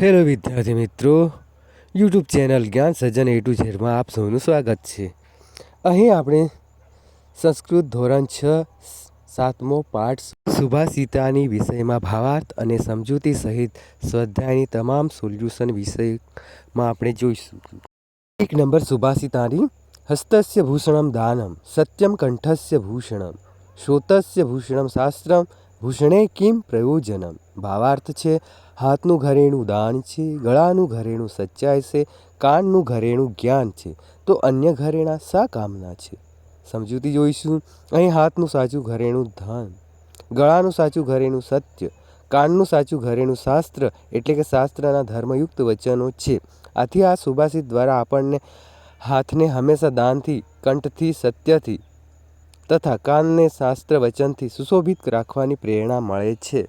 Hello વિદ્યાર્થી મિત્રો. YouTube channel જ્ઞાન સર્જન એ ટુ ઝેડમાં આપ સૌનું સ્વાગત છે. અહીં આપણે સંસ્કૃત ધોરણ છ, સાતમો પાઠ સુભાષિતાની વિષયમાં ભાવાર્થ અને સમજૂતી સહિત સ્વાધ્યાયની તમામ સોલ્યુશન વિષયમાં આપણે જોઈશું. એક નંબર સુભાષિતાની હસ્તસ્ય ભૂષણમ દાનમ, સત્યમ કંઠસ્ય ભૂષણમ, શ્રોતસ્ય ભૂષણમ શાસ્ત્રમ, ભૂષણે કિમ પ્રયોજનમ. ભાવાર્થ છે, હાથનું ઘરેણું દાન છે, ગળાનું ઘરેણું સચ્ચાઈ છે, કાનનું ઘરેણું જ્ઞાન છે, તો અન્ય ઘરેણા શા કામના છે? સમજૂતી જોઈશું. અહીં હાથનું સાચું ઘરેણું ધન, ગળાનું સાચું ઘરેણું સત્ય, કાનનું સાચું ઘરેણું શાસ્ત્ર, એટલે કે શાસ્ત્રના ધર્મયુક્ત વચનો છે. આથી આ સુભાષિત દ્વારા આપણને હાથને હંમેશા દાનથી, કંઠથી, સત્યથી તથા કાનને શાસ્ત્ર વચનથી સુશોભિત રાખવાની પ્રેરણા મળે છે.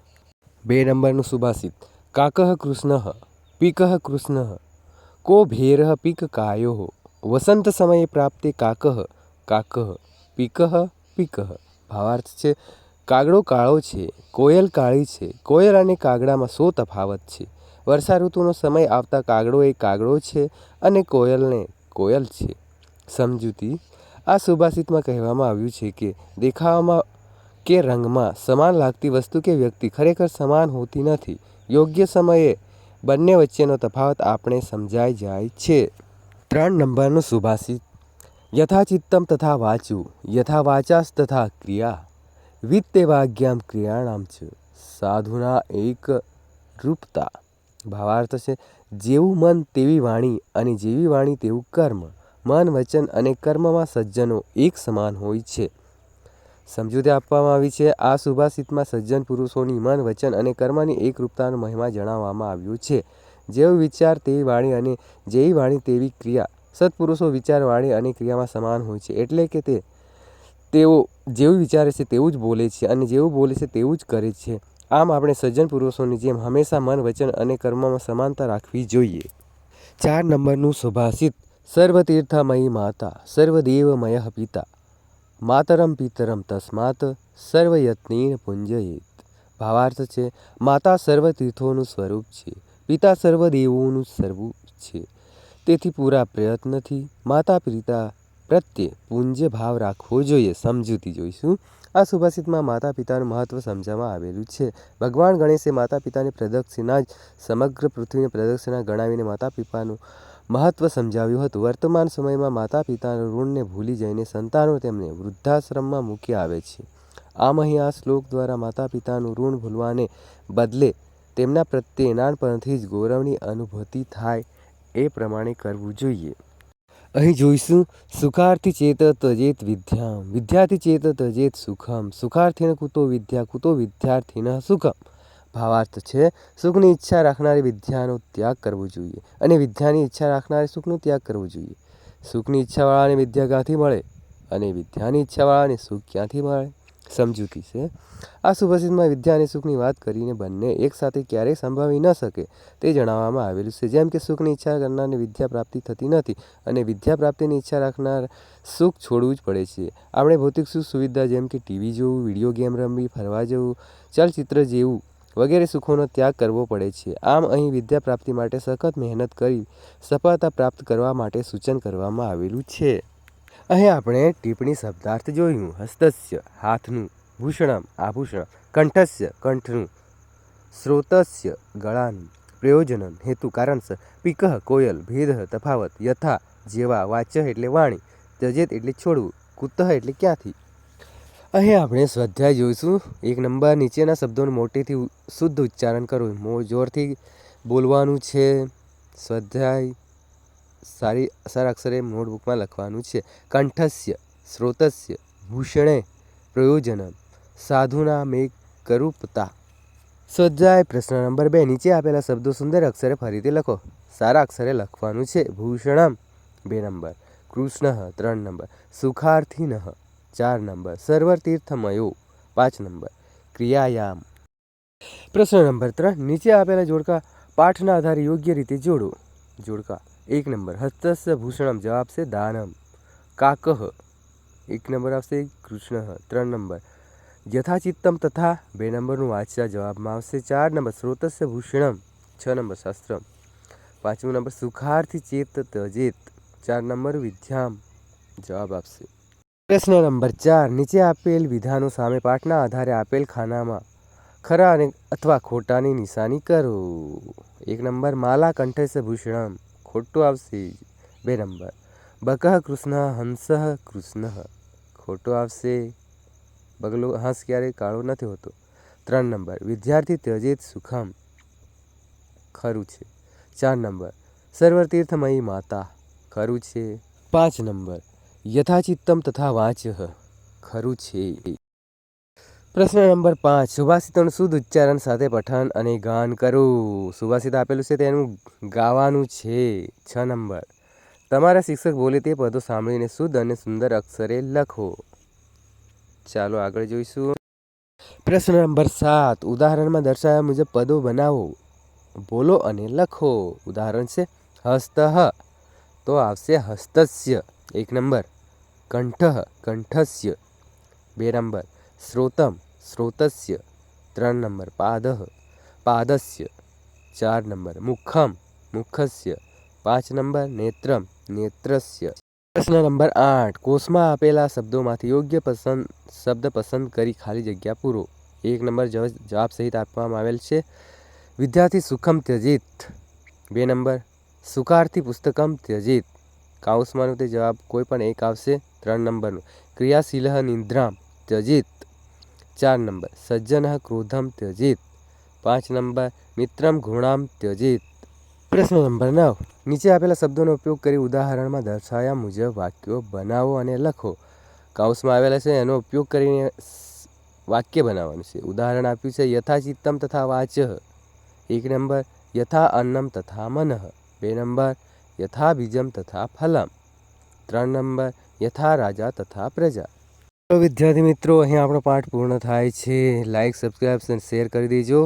બે નંબરનું સુભાષિત. કાકઃ કૃષ્ણ, પીકઃ કૃષ્ણ. કો ભેરઃ પીક કાયો. વસંત સમયે પ્રાપ્તે કાકઃ કાકઃ, પીકઃ પીકઃ. ભાવાર્થ છે, કાગડો કાળો છે, કોયલ કાળી છે, કોયલ અને કાગડામાં સો તફાવત છે. વર્ષા ઋતુનો સમય આવતા કાગડો એ કાગડો છે અને કોયલને કોયલ છે. સમજૂતી. આ સુભાષિતમાં કહેવામાં આવ્યું છે કે દેખાવામાં કે રંગમાં સમાન લાગતી વસ્તુ કે વ્યક્તિ ખરેખર સમાન હોતી નથી. યોગ્ય સમયે બંને વચ્ચેનો તફાવત આપણે સમજાઈ જાય છે. ત્રણ નંબરનું સુભાષિત. યથાચિત્તમ તથા વાચું યથા વાચાસ તથા ક્રિયા. વિત્તે વાગ્યામ ક્રિયાણામ છે. સાધુના એક રૂપતા. ભાવાર્થ છે, જેવું મન તેવી વાણી અને જેવી વાણી તેવું કર્મ. મન, વચન અને કર્મમાં સજ્જનો એક સમાન હોય છે. સમજૂતી આપવામાં આવી છે. આ સુભાષિતમાં સજ્જન પુરુષોની મન, વચન અને કર્મની એકરૂપતાનો મહિમા જણાવવામાં આવ્યો છે. જેવો વિચાર તેવી વાણી અને જેવી વાણી તેવી ક્રિયા, સત્પુરુષો વિચાર, વાણી અને ક્રિયામાં સમાન હોય છે. એટલે કે તે, તેઓ જેવું વિચારે છે તેવું જ બોલે છે અને જેવું બોલે છે તેવું જ કરે છે. આમ આપણે સજ્જન પુરુષોની જેમ હંમેશા મન, વચન અને કર્મમાં સમાનતા રાખવી જોઈએ. ચાર નંબરનું સુભાષિત. સર્વતીર્થમયી માતા, સર્વદેવમય પિતા. માતરમ પિતરમ તસ્માત સર્વયત્નેન પુંજયેત ભાવાર્થ છે માતા સર્વ તીર્થોનું સ્વરૂપ છે પિતા સર્વ દેવોનું સ્વરૂપ છે તેથી પૂરા પ્રયત્નથી માતા પિતા પ્રત્યે પૂંજ્ય ભાવ રાખવો જોઈએ સમજૂતી જોઈશું આ સુભાષિતમાં માતા પિતાનું મહત્વ સમજાવવામાં આવેલું છે ભગવાન ગણેશે માતા પિતાની પ્રદક્ષિણા જ સમગ્ર પૃથ્વીની પ્રદક્ષિણા ગણાવીને માતા પિતાનું મહત્વ સમજાવ્યું હતું. વર્તમાન સમયમાં માતા પિતાના ઋણને ભૂલી જઈને સંતાનો તેમને વૃદ્ધાશ્રમમાં મૂકી આવે છે. આમ અહીં આ શ્લોક દ્વારા માતા પિતાનું ઋણ ભૂલવાને બદલે તેમના પ્રત્યે નાનપણથી જ ગૌરવની અનુભૂતિ થાય એ પ્રમાણે કરવું જોઈએ. અહીં જોઈશું, સુખાર્થી ચેત તજેત વિદ્યામ. વિદ્યાર્થી ચેત તજેત સુખમ. સુખાર્થીન કુતો વિદ્યા, કુતો વિદ્યાર્થીન સુખમ. ભાવાર્થ છે. સુખની ઈચ્છા રાખનારી વિદ્યાનો ત્યાગ કરવો જોઈએ અને વિદ્યાની ઈચ્છા રાખનારે સુખનો ત્યાગ કરવો જોઈએ. સુખની ઈચ્છાવાળાને વિદ્યા ક્યાંથી મળે અને વિદ્યાની ઈચ્છાવાળાને સુખ ક્યાંથી મળે? સમજૂતી છે. આ સુભાષિતમાં વિદ્યા અને સુખની વાત કરીને બંને એકસાથે ક્યારેય સંભાવી ન શકે તે જણાવવામાં આવેલું છે. જેમ કે સુખની ઈચ્છા કરનારને વિદ્યા પ્રાપ્તિ થતી નથી અને વિદ્યા પ્રાપ્તિની ઈચ્છા રાખનાર સુખ છોડવું જ પડે છે. આપણે ભૌતિક સુખ સુવિધા જેમ કે ટીવી જોવું, વીડિયો ગેમ રમવી, ફરવા જવું, ચલચિત્ર જેવું વગેરે સુખોનો ત્યાગ કરવો પડે છે. આમ અહીં વિદ્યા પ્રાપ્તિ માટે સખત મહેનત કરી સફળતા પ્રાપ્ત કરવા માટે સૂચન કરવામાં આવેલું છે. અહીં આપણે ટિપ્પણી શબ્દાર્થ જોયું. હસ્તસ્ય, હાથનું, ભૂષણમ, આભૂષણ, કંઠસ્ય, કંઠનું, સ્રોતસ્ય, ગળાનું પ્રયોજનન હેતુ કારણસ પિકહ કોયલ, ભેદ, તફાવત, યથા, જેવા, વાચ્ય એટલે વાણી તજેત એટલે છોડવું કુતઃ એટલે ક્યાંથી? અહીં, આપણે સ્વાધ્યાય જોઈશું. એક નંબર નીચેના શબ્દોનું મોટેથી શુદ્ધ ઉચ્ચારણ કરવું. મો, જોરથી બોલવાનું છે. સ્વાધ્યાય સારી સારા અક્ષરે નોટબુકમાં લખવાનું છે. કંઠસ્ય, સ્રોતસ્ય, ભૂષણે, પ્રયોજનમ, સાધુના મેઘ કરૂપતા. સ્વાધ્યાય પ્રશ્ન નંબર બે. નીચે આપેલા શબ્દો સુંદર અક્ષરે ફરીથી લખો. સારા અક્ષરે લખવાનું છે. ભૂષણમ, બે નંબર. કૃષ્ણ, ત્રણ નંબર. સુખાર્થિન ચાર નંબર. સર્વતીર્થમયો પાંચ નંબર. ક્રિયાયામ. પ્રશ્ન નંબર ત્રણ. નીચે આપેલા જોડકા પાઠના આધારે યોગ્ય રીતે જોડો. જોડકા. એક નંબર. હસ્તસ્ય ભૂષણમ જવાબ છે દાનમ. કાકહ. એક નંબર આવશે કૃષ્ણ ત્રણ નંબર. યથાચિત્તમ તથા બે નંબરનું વાંચ્યા જવાબમાં આવશે ચાર નંબર. સ્રોતસ્ય ભૂષણમ. છ નંબર શાસ્ત્રમ. પાંચમો નંબર. સુખાર્થી ચેત તજેત ચાર નંબર વિદ્યામ. જવાબ આપશે. પ્રશ્ન નંબર ચાર. નીચે આપેલ વિધાનો સામે પાઠના આધારે આપેલ ખાનામાં ખરા અને અથવા ખોટાની નિશાની કરો. એક નંબર, માલા કંઠસ્થ ભૂષણમ. ખોટું આવશે બે નંબર, બકહ કૃષ્ણ હંસ કૃષ્ણ. ખોટું આવશે. બગલો, હંસ ક્યારેય કાળો નથી હોતો. ત્રણ નંબર, વિદ્યાર્થી ત્યજેત સુખમ. ખરું છે. ચાર નંબર સર્વતીર્થમયી માતા. ખરું છે. પાંચ નંબર યથાચિત્તમ તથા વાંચ ખરું છે પ્રશ્ન નંબર પાંચ સુભાષિતોનું શુદ્ધ ઉચ્ચારણ સાથે પઠન અને ગાન કરવું સુભાષિત આપેલું છે તેનું ગાવાનું છે છ નંબર તમારા શિક્ષક બોલે તે પદો સાંભળીને શુદ્ધ અને સુંદર અક્ષરે લખો ચાલો આગળ જોઈશું પ્રશ્ન નંબર સાત ઉદાહરણમાં દર્શાવ્યા મુજબ પદો બનાવો બોલો અને લખો ઉદાહરણ છે હસ્ત તો આવશે હસ્તસ્ય એક નંબર. કંઠ, કંઠસ્ય. બે નંબર. શ્રોતમ, શ્રોતસ્ય. ત્રણ નંબર. પાદ, પાદસ્ય. ચાર નંબર. મુખમ, મુખસ્ય. પાંચ નંબર. નેત્રમ, નેત્રસ્ય. પ્રશ્ન નંબર આઠ. કોષમાં આપેલા શબ્દોમાંથી યોગ્ય પસંદ, શબ્દ પસંદ કરી ખાલી જગ્યા પૂરો. એક નંબર જવાબ સહિત આપવામાં આવેલ છે. વિદ્યાર્થી સુખમ ત્યજિત. બે નંબર. સુખાર્થી પુસ્તકમ ત્યજિત. કાઉસમાંનું તે જવાબ કોઈ પણ એક આવશે, ત્રણ નંબરનું. ક્રિયાશીલ નિદ્રામ, ત્યજિત. ચાર નંબર. સજ્જન ક્રોધમ, ત્યજિત. પાંચ નંબર. મિત્રમ ઘૃણામ, ત્યજિત. પ્રશ્ન નંબર નવ. નીચે આપેલા શબ્દોનો ઉપયોગ કરી ઉદાહરણમાં દર્શાવ્યા મુજબ વાક્યો બનાવો અને લખો. કાઉસમાં આવેલા છે, એનો ઉપયોગ કરીને વાક્ય બનાવવાનું છે. ઉદાહરણ આપ્યું છે, યથાચિત્તમ તથા વાચ. એક નંબર. યથા અન્નમ તથા મનઃ. બે નંબર. યથા બીજમ તથા ફલમ ત્રણ નંબર યથા રાજા તથા પ્રજા તો વિદ્યાર્થી મિત્રો અહીં આપણો પાઠ પૂર્ણ થાય છે લાઈક સબસ્ક્રાઈબ અને શેર કરી દેજો